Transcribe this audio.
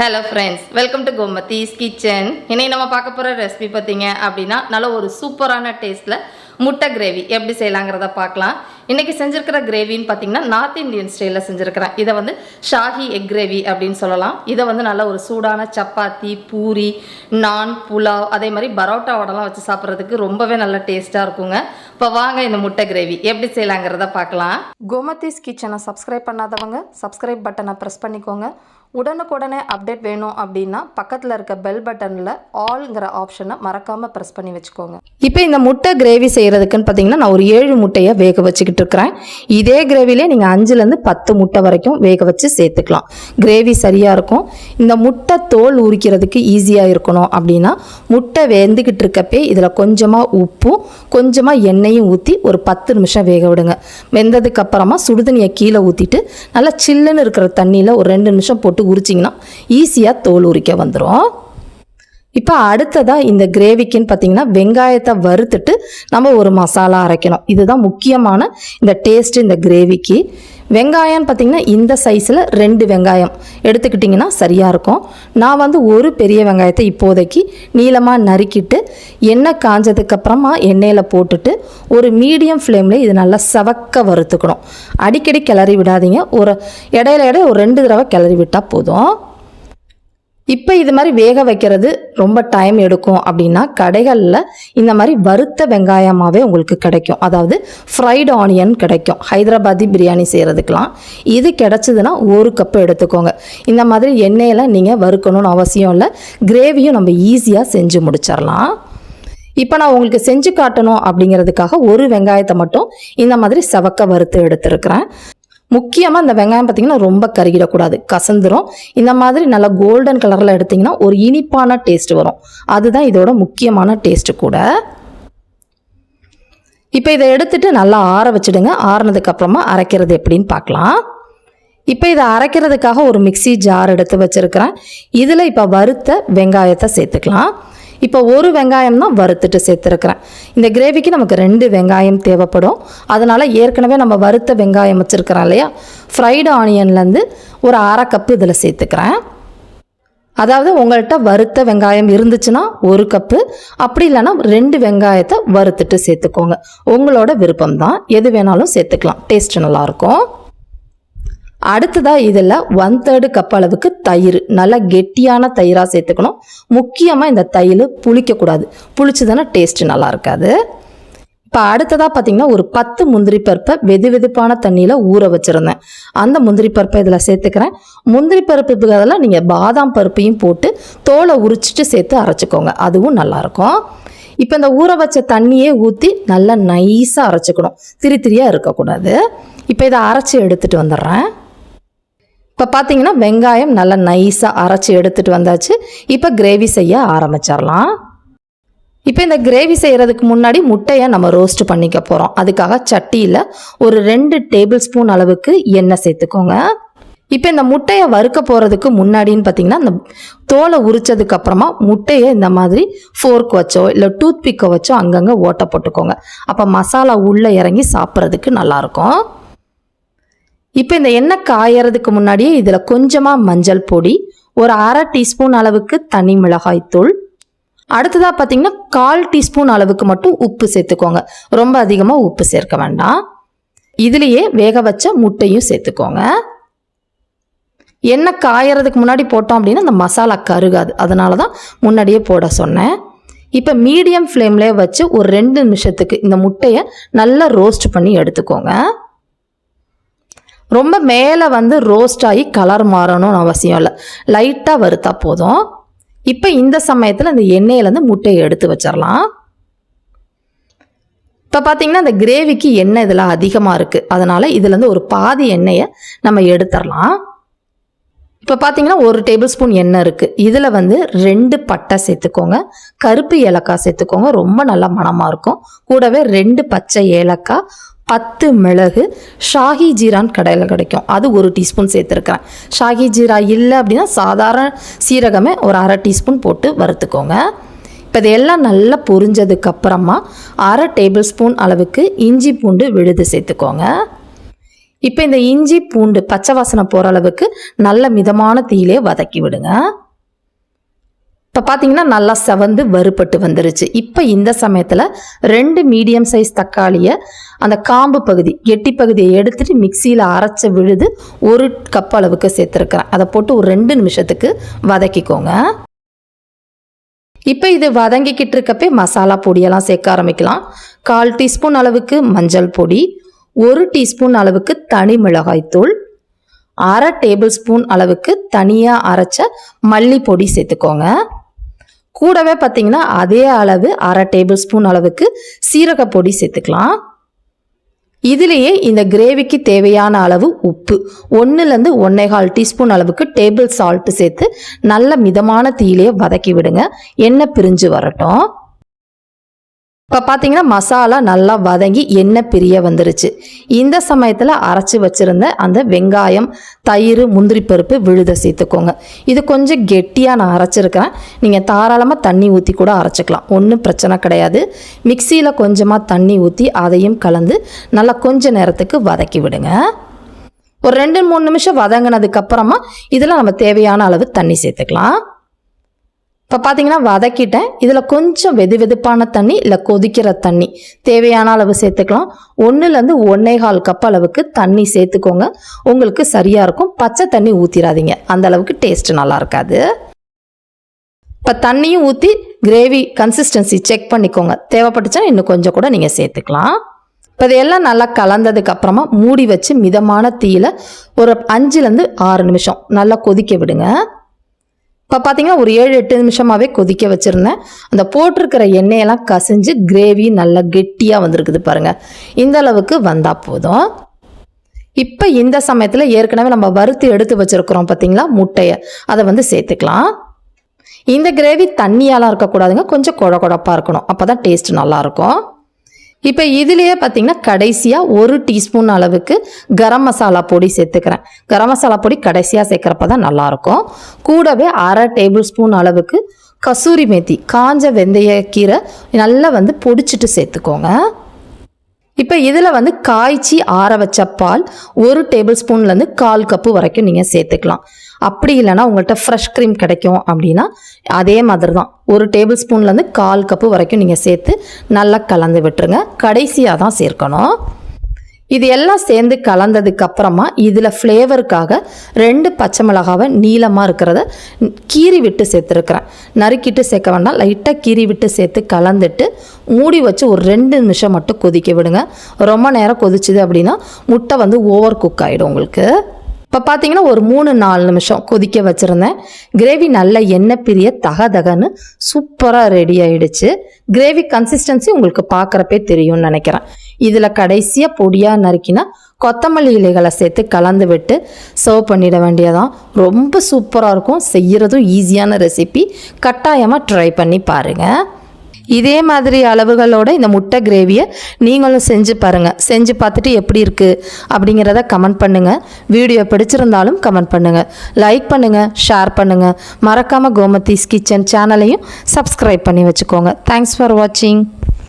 Hello friends welcome to Gomathi's kitchen இன்னைக்கு நம்ம பார்க்க போகிற ரெசிபி பார்த்தீங்க அப்படின்னா நல்ல ஒரு சூப்பரான டேஸ்ட்டில் முட்டை கிரேவி எப்படி செய்யலாங்கிறத பார்க்கலாம். இன்றைக்கி செஞ்சுருக்கிற கிரேவின்னு பார்த்தீங்கன்னா நார்த் இந்தியன் ஸ்டைலில் செஞ்சுருக்கிறேன். இதை வந்து ஷாஹி எக் கிரேவி அப்படின்னு சொல்லலாம். இதை வந்து நல்ல ஒரு சூடான சப்பாத்தி பூரி நான் புலாவ் அதே மாதிரி பரோட்டாவோடலாம் வச்சு சாப்பிட்றதுக்கு ரொம்பவே நல்ல டேஸ்ட்டாக இருக்குங்க. இப்போ வாங்க இந்த முட்டை கிரேவி எப்படி செய்யலாங்கிறத பார்க்கலாம். கோமத்திஸ் கிச்சனை சப்ஸ்கிரைப் பண்ணாதவங்க சப்ஸ்கிரைப் பட்டனை ப்ரெஸ் பண்ணிக்கோங்க. உடனுக்குடனே அப்டேட் வேணும் அப்படின்னா பக்கத்தில் இருக்க பெல் பட்டனில் ஆல்ங்கிற ஆப்ஷனை மறக்காமல் ப்ரெஸ் பண்ணி வச்சுக்கோங்க. இப்போ இந்த முட்டை கிரேவி செய்கிறதுக்குன்னு பார்த்தீங்கன்னா நான் ஒரு ஏழு முட்டையை வேக வச்சுக்கிட்டு இருக்கிறேன். இதே கிரேவிலே நீங்கள் அஞ்சுலேருந்து பத்து முட்டை வரைக்கும் வேக வச்சு சேர்த்துக்கலாம். கிரேவி சரியாக இருக்கும். இந்த முட்டை தோல் உரிக்கிறதுக்கு ஈஸியாக இருக்கணும் அப்படின்னா முட்டை வெந்துக்கிட்டு இருக்கப்பே இதில் கொஞ்சமாக உப்பும் கொஞ்சமாக எண்ணெயும் ஊற்றி ஒரு பத்து நிமிஷம் வேக விடுங்க. வெந்ததுக்கு அப்புறமா சுடுதண்ணியை கீழே ஊற்றிட்டு நல்லா சில்லுன்னு இருக்கிற தண்ணியில் ஒரு ரெண்டு நிமிஷம் போட்டு உரிச்சிங்கன்னா ஈஸியாக தோல் உரிக்க வந்துடும் இப்போ அடுத்ததாக இந்த கிரேவிக்குன்னு பார்த்தீங்கன்னா வெங்காயத்தை வறுத்துட்டு நம்ம ஒரு மசாலா அரைக்கணும். இதுதான் முக்கியமான இந்த டேஸ்ட் இந்த கிரேவிக்கு. வெங்காயம்னு பார்த்தீங்கன்னா இந்த சைஸில் ரெண்டு வெங்காயம் எடுத்துக்கிட்டிங்கன்னா சரியாக இருக்கும். நான் வந்து ஒரு பெரிய வெங்காயத்தை இப்போதைக்கு நீளமாக நறுக்கிட்டு எண்ணெய் காஞ்சதுக்கப்புறமா எண்ணெயில் போட்டுட்டு ஒரு மீடியம் ஃப்ளேமில் இது நல்லா செவக்க வறுத்துக்கணும். அடிக்கடி கிளறி விடாதீங்க. ஒரு இடையில இடையில ஒரு ரெண்டு தடவை கிளறி விட்டால் போதும். இப்போ இது மாதிரி வேக வைக்கிறது ரொம்ப டைம் எடுக்கும் அப்படின்னா கடைகளில் இந்த மாதிரி வறுத்த வெங்காயமாகவே உங்களுக்கு கிடைக்கும். அதாவது ஃப்ரைடு ஆனியன் கிடைக்கும். ஹைதராபாதி பிரியாணி செய்கிறதுக்கெலாம் இது கிடச்சிதுன்னா ஒரு கப்பு எடுத்துக்கோங்க. இந்த மாதிரி எண்ணெயில் நீங்கள் வறுக்கணும்னு அவசியம் இல்லை. கிரேவியும் நம்ம ஈஸியாக செஞ்சு முடிச்சிடலாம். இப்போ நான் உங்களுக்கு செஞ்சு காட்டணும் அப்படிங்கிறதுக்காக ஒரு வெங்காயத்தை மட்டும் இந்த மாதிரி செவக்க வறுத்து எடுத்துருக்கிறேன். முக்கியமாக இந்த வெங்காயம் பார்த்தீங்கன்னா ரொம்ப கருகிடக்கூடாது. கசந்துரும். இந்த மாதிரி நல்லா கோல்டன் கலரில் எடுத்திங்கன்னா ஒரு இனிப்பான டேஸ்ட் வரும். அதுதான் இதோட முக்கியமான டேஸ்ட்டு கூட. இப்போ இதை எடுத்துட்டு நல்லா ஆற வச்சுடுங்க. ஆறினதுக்கப்புறமா அரைக்கிறது எப்படின்னு பார்க்கலாம். இப்போ இதை அரைக்கிறதுக்காக ஒரு மிக்ஸி ஜார் எடுத்து வச்சுருக்கிறேன். இதில் இப்போ வறுத்த வெங்காயத்தை சேர்த்துக்கலாம். இப்போ ஒரு வெங்காயம் தான் வறுத்துட்டு சேர்த்துருக்குறேன். இந்த கிரேவிக்கு நமக்கு ரெண்டு வெங்காயம் தேவைப்படும். அதனால் ஏற்கனவே நம்ம வறுத்த வெங்காயம் வச்சுருக்கிறோம் இல்லையா? ஃப்ரைடு ஆனியன்லேருந்து ஒரு அரை கப்பு இதில் சேர்த்துக்கிறேன். அதாவது உங்கள்கிட்ட வறுத்த வெங்காயம் இருந்துச்சுன்னா ஒரு கப்பு அப்படி இல்லைன்னா ரெண்டு வெங்காயத்தை வறுத்துட்டு சேர்த்துக்கோங்க. உங்களோட விருப்பம் தான் எது வேணாலும் சேர்த்துக்கலாம். டேஸ்ட் நல்லாயிருக்கும். அடுத்ததாக இதில் ஒன் தேர்டு கப் அளவுக்கு தயிர் நல்லா கெட்டியான தயிராக சேர்த்துக்கணும். முக்கியமாக இந்த தயிர் புளிக்கக்கூடாது புளிச்சதுன்னா டேஸ்ட் நல்லா இருக்காது. இப்போ அடுத்ததாக பார்த்தீங்கன்னா ஒரு பத்து முந்திரி பருப்பை வெது வெதுப்பான தண்ணியில் ஊற வச்சுருந்தேன். அந்த முந்திரி பருப்பை இதில் சேர்த்துக்கிறேன். முந்திரி பருப்புக்கு அதெல்லாம் நீங்கள் பாதாம் பருப்பையும் போட்டு தோலை உரிச்சிட்டு சேர்த்து அரைச்சிக்கோங்க. அதுவும் நல்லாயிருக்கும் இப்போ இந்த ஊற வச்ச தண்ணியே ஊற்றி நல்லா நைஸாக அரைச்சிக்கணும். திரி திரியாக இருக்கக்கூடாது. இப்போ இதை அரைச்சி எடுத்துகிட்டு வந்துடுறேன். இப்போ பார்த்தீங்கன்னா வெங்காயம் நல்லா நைஸாக அரைச்சி எடுத்துகிட்டு வந்தாச்சு. இப்போ கிரேவி செய்ய ஆரம்பிச்சிடலாம். இப்போ இந்த கிரேவி செய்கிறதுக்கு முன்னாடி முட்டையை நம்ம ரோஸ்ட் பண்ணிக்க போகிறோம் அதுக்காக சட்டியில் ஒரு ரெண்டு டேபிள் ஸ்பூன் அளவுக்கு எண்ணெய் சேர்த்துக்கோங்க. இப்போ இந்த முட்டையை வறுக்க போகிறதுக்கு முன்னாடின்னு பார்த்தீங்கன்னா இந்த தோலை உரிச்சதுக்கப்புறமா முட்டையை இந்த மாதிரி ஃபோர்க் வச்சோ இல்லை டூத் பிக்கை வச்சோ அங்கங்கே ஓட்டை போட்டுக்கோங்க. அப்போ மசாலா உள்ளே இறங்கி சாப்பிட்றதுக்கு நல்லாயிருக்கும் இப்போ இந்த எண்ணெய் காயறதுக்கு முன்னாடியே இதில் கொஞ்சமாக மஞ்சள் பொடி ஒரு அரை டீஸ்பூன் அளவுக்கு தனி மிளகாய் தூள். அடுத்ததாக பார்த்தீங்கன்னா கால் டீஸ்பூன் அளவுக்கு மட்டும் உப்பு சேர்த்துக்கோங்க. ரொம்ப அதிகமாக உப்பு சேர்க்க வேண்டாம். இதுலேயே வேக வச்ச முட்டையும் சேர்த்துக்கோங்க. எண்ணெய் காயறதுக்கு முன்னாடி போட்டோம் அப்படின்னா அந்த மசாலா கருகாது. அதனால தான் முன்னாடியே போட சொன்னேன். இப்போ மீடியம் ஃப்ளேம்லேயே வச்சு ஒரு ரெண்டு நிமிஷத்துக்கு இந்த முட்டையை நல்லா ரோஸ்ட் பண்ணி எடுத்துக்கோங்க. ரொம்ப மேலே வந்து ரோஸ்ட் ஆகி கலர் மாறணும்னு அவசியம் இல்லை. லைட்டாக வறுத்தா போதும். இப்போ இந்த சமயத்தில் அந்த எண்ணெயிலேருந்து முட்டையை எடுத்து வச்சிடலாம் இப்போ பார்த்தீங்கன்னா அந்த கிரேவிக்கு எண்ணெய் இதில் அதிகமாக இருக்குது அதனால் இதுலேருந்து ஒரு பாதி எண்ணெயை நம்ம எடுத்துடலாம் இப்போ பார்த்தீங்கன்னா ஒரு டேபிள் ஸ்பூன் எண்ணெய் இருக்குது இதில் வந்து ரெண்டு பட்டை சேர்த்துக்கோங்க. கருப்பு ஏலக்காய் சேர்த்துக்கோங்க. ரொம்ப நல்லா மணமாக இருக்கும். கூடவே ரெண்டு பச்சை ஏலக்காய் பத்து மிளகு ஷாஹி ஜீரான் கடையில் கிடைக்கும். அது ஒரு டீஸ்பூன் சேர்த்துருக்குறேன். ஷாஹி ஜீரா இல்லை அப்படின்னா சாதாரண சீரகமே ஒரு அரை டீஸ்பூன் போட்டு வறுத்துக்கோங்க. இப்போ இதெல்லாம் நல்லா பொரிஞ்சதுக்கப்புறமா அரை டேபிள் ஸ்பூன் அளவுக்கு இஞ்சி பூண்டு விழுது சேர்த்துக்கோங்க. இப்போ இந்த இஞ்சி பூண்டு பச்சை வாசனை போகிற அளவுக்கு நல்ல மிதமான தீயிலே வதக்கி விடுங்க. இப்போ பார்த்தீங்கன்னா நல்லா செவந்து வறுபட்டு வந்துருச்சு. இப்போ இந்த சமயத்தில் ரெண்டு மீடியம் சைஸ் தக்காளியை அந்த காம்பு பகுதி கெட்டி பகுதியை எடுத்துட்டு மிக்சியில் அரைச்ச விழுது ஒரு கப் அளவுக்கு சேர்த்துருக்குறேன். அதை போட்டு ஒரு ரெண்டு நிமிஷத்துக்கு வதக்கிக்கோங்க. இப்போ இது வதங்கிக்கிட்டு இருக்கப்பே மசாலா பொடியெல்லாம் சேர்க்க ஆரம்பிக்கலாம். கால் டீஸ்பூன் அளவுக்கு மஞ்சள் பொடி ஒரு டீஸ்பூன் அளவுக்கு தனி மிளகாய்த்தூள் அரை டேபிள் ஸ்பூன் அளவுக்கு தனியாக அரைச்ச மல்லி பொடி சேர்த்துக்கோங்க. கூடவே பார்த்தீங்கன்னா அதே அளவு அரை டேபிள் ஸ்பூன் அளவுக்கு சீரக பொடி சேர்த்துக்கலாம். இதுலேயே இந்த கிரேவிக்கு தேவையான அளவு உப்பு ஒன்றுலேருந்து ஒன்றேகால் டீஸ்பூன் அளவுக்கு டேபிள் சால்ட்டு சேர்த்து நல்ல மிதமான தீயிலேயே வதக்கி விடுங்க. எண்ணெய் பிரிஞ்சு வரட்டும். இப்போ பார்த்தீங்கன்னா மசாலா நல்லா வதங்கி எண்ணெய் பிரிய வந்துருச்சு. இந்த சமயத்தில் அரைச்சி வச்சுருந்த அந்த வெங்காயம் தயிர் முந்திரி பருப்பு விழுத சேர்த்துக்கோங்க. இது கொஞ்சம் கெட்டியாக நான் அரைச்சிருக்கிறேன். நீங்கள் தாராளமாக தண்ணி ஊற்றி கூட அரைச்சிக்கலாம். ஒன்றும் பிரச்சனை கிடையாது. மிக்சியில் கொஞ்சமாக தண்ணி ஊற்றி அதையும் கலந்து நல்லா கொஞ்ச நேரத்துக்கு வதக்கி விடுங்க. ஒரு ரெண்டு மூணு நிமிஷம் வதங்கினதுக்கப்புறமா இதில் நம்ம தேவையான அளவு தண்ணி சேர்த்துக்கலாம். இப்போ பார்த்தீங்கன்னா வதக்கிட்டேன். இதில் கொஞ்சம் வெது வெதுப்பான தண்ணி இல்லை கொதிக்கிற தண்ணி. தேவையான அளவு சேர்த்துக்கலாம். ஒன்றுலேருந்து ஒன்னே கால் கப் அளவுக்கு தண்ணி சேர்த்துக்கோங்க. உங்களுக்கு சரியாக இருக்கும். பச்சை தண்ணி ஊற்றிடாதீங்க அந்த அளவுக்கு டேஸ்ட் நல்லா இருக்காது. இப்போ தண்ணியும் ஊற்றி கிரேவி கன்சிஸ்டன்சி செக் பண்ணிக்கோங்க. தேவைப்பட்டுச்சா இன்னும் கொஞ்சம் கூட நீங்கள் சேர்த்துக்கலாம். இப்போ இதையெல்லாம் நல்லா கலந்ததுக்கு அப்புறமா மூடி வச்சு மிதமான தீயில ஒரு அஞ்சுலேருந்து ஆறு நிமிஷம் நல்லா கொதிக்க விடுங்க. இப்போ பார்த்தீங்கன்னா ஒரு ஏழு எட்டு நிமிஷமாகவே கொதிக்க வச்சுருந்தேன். அந்த போட்டிருக்கிற எண்ணெயெல்லாம் கசிஞ்சு கிரேவி நல்லா கெட்டியாக வந்திருக்குது பாருங்கள் இந்த அளவுக்கு வந்தால் போதும். இப்போ இந்த சமயத்தில் ஏற்கனவே நம்ம வறுத்து எடுத்து வச்சுருக்குறோம் பார்த்தீங்களா முட்டையை. அதை வந்து சேர்த்துக்கலாம். இந்த கிரேவி தண்ணியாலாம் இருக்கக்கூடாதுங்க. கொஞ்சம் குழ குழப்பாக இருக்கணும். அப்போ தான் டேஸ்ட் நல்லாயிருக்கும். இப்போ இதுலேயே பார்த்தீங்கன்னா கடைசியாக ஒரு டீஸ்பூன் அளவுக்கு கரம் மசாலா பொடி சேர்த்துக்கிறேன். கரம் மசாலா பொடி கடைசியாக சேர்க்குறப்ப தான் நல்லாயிருக்கும். கூடவே அரை டேபிள் ஸ்பூன் அளவுக்கு கசூரி மேத்தி காஞ்ச வெந்தய கீரை நல்லா வந்து பொடிச்சிட்டு சேர்த்துக்கோங்க. இப்போ இதில் வந்து காய்ச்சி ஆற வச்ச பால் ஒரு டேபிள் ஸ்பூன்லேருந்து கால் கப்பு வரைக்கும் நீங்கள் சேர்த்துக்கலாம். அப்படி இல்லைன்னா உங்கள்கிட்ட ஃப்ரெஷ் க்ரீம் கிடைக்கும் அப்படின்னா அதே மாதிரி தான் ஒரு டேபிள் ஸ்பூன்லேருந்து கால் கப்பு வரைக்கும் நீங்கள் சேர்த்து நல்லா கலந்து விட்டுருங்க. கடைசியாக தான் சேர்க்கணும். இது எல்லாம் சேர்ந்து கலந்ததுக்கு அப்புறமா இதில் ஃப்ளேவருக்காக ரெண்டு பச்சை மிளகாவை நீளமாக இருக்கிறத கீறி விட்டு சேர்த்துருக்குறேன். நறுக்கிட்டு சேர்க்க வேண்டாம். லைட்டாக கீறி விட்டு சேர்த்து கலந்துட்டு மூடி வச்சு ஒரு ரெண்டு நிமிஷம் மட்டும் கொதிக்க விடுங்க. ரொம்ப நேரம் கொதிச்சுது அப்படின்னா முட்டை வந்து ஓவர் குக் ஆகிடும் உங்களுக்கு. இப்போ பார்த்தீங்கன்னா ஒரு மூணு நாலு நிமிஷம் கொதிக்க வச்சுருந்தேன். கிரேவி நல்ல எண்ணெய் பிரிய தக தகன்னு சூப்பராக ரெடி ஆகிடுச்சு கிரேவி கன்சிஸ்டன்சி உங்களுக்கு பார்க்குறப்பே தெரியும்னு நினைக்கிறேன். இதில் கடைசியாக பொடியாக நறுக்கினா கொத்தமல்லி இலைகளை சேர்த்து கலந்து விட்டு சர்வ் பண்ணிட வேண்டியதான் ரொம்ப சூப்பராக இருக்கும். செய்கிறதும் ஈஸியான ரெசிபி கட்டாயமாக ட்ரை பண்ணி பாருங்கள் இதே மாதிரி அளவுகளோட இந்த முட்டை கிரேவியை நீங்களும் செஞ்சு பாருங்கள் செஞ்சு பார்த்துட்டு எப்படி இருக்குது அப்படிங்கிறத கமெண்ட் பண்ணுங்கள் வீடியோ பிடிச்சிருந்தாலும் கமெண்ட் பண்ணுங்கள் லைக் பண்ணுங்கள் ஷேர் பண்ணுங்கள் மறக்காமல் கோமதிஸ் கிச்சன் சேனலையும் சப்ஸ்கிரைப் பண்ணி வச்சுக்கோங்க. தேங்க்ஸ் ஃபார் வாட்சிங்